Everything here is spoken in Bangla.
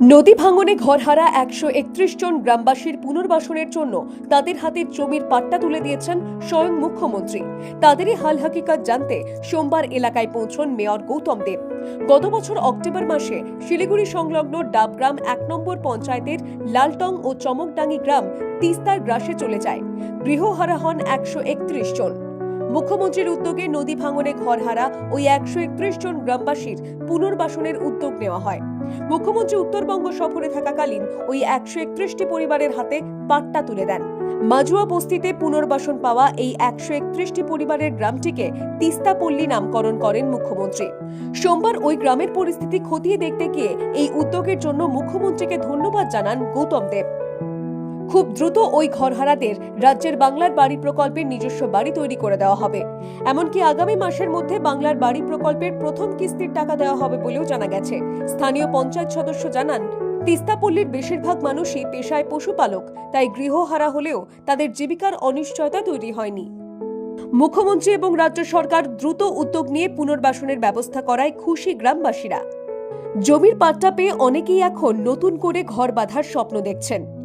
নদী ভাঙনে ঘরহারা একশো একত্রিশ জন গ্রামবাসীর পুনর্বাসনের জন্য তাদের হাতের জমির পাট্টা তুলে দিয়েছেন স্বয়ং মুখ্যমন্ত্রী। তাদেরই হাল হাকিকাত জানতে সোমবার এলাকায় পৌঁছন মেয়র গৌতম দেব। গত বছর অক্টোবর মাসে শিলিগুড়ি সংলগ্ন ডাবগ্রাম এক নম্বর পঞ্চায়েতের লালটং ও চমকডাঙ্গি গ্রাম তিস্তার গ্রাসে চলে যায়। গৃহহারা হন একশো একত্রিশ জন। মুখ্যমন্ত্রীর উদ্যোগে নদী ভাঙনে ঘরহারা ওই একশো একত্রিশ জন গ্রামবাসীর পুনর্বাসনের উদ্যোগ নেওয়া হয়। মুখ্যমন্ত্রী উত্তরবঙ্গ সফরে থাকাকালীন ওই একশো একত্রিশটি পরিবারের হাতে পাট্টা তুলে দেন। মাজুয়া বস্তিতে পুনর্বাসন পাওয়া এই একশো একত্রিশটি পরিবারের গ্রামটিকে তিস্তাপল্লী নামকরণ করেন মুখ্যমন্ত্রী। সোমবার ওই গ্রামের পরিস্থিতি খতিয়ে দেখতে গিয়ে এই উদ্যোগের জন্য মুখ্যমন্ত্রীকে ধন্যবাদ জানান গৌতম দেব। খুব দ্রুত ওই ঘরহারাদের রাজ্যের বাংলার বাড়ি প্রকল্পের নিজস্ব বাড়ি তৈরি করে দেওয়া হবে। এমনকি আগামী মাসের মধ্যে বাংলার বাড়ি প্রকল্পের প্রথম কিস্তির টাকা দেওয়া হবে বলেও জানা গেছে। স্থানীয় পঞ্চায়েত সদস্য জানান তিস্তাপল্লীর বেশিরভাগ মানুষই পেশায় পশুপালক, তাই গৃহহারা হলেও তাদের জীবিকার অনিশ্চয়তা তৈরি হয়নি। মুখ্যমন্ত্রী এবং রাজ্য সরকার দ্রুত উদ্যোগ নিয়ে পুনর্বাসনের ব্যবস্থা করায় খুশি গ্রামবাসীরা। জমির পাট্টা পেয়ে অনেকেই এখন নতুন করে ঘর বাঁধার স্বপ্ন দেখছেন।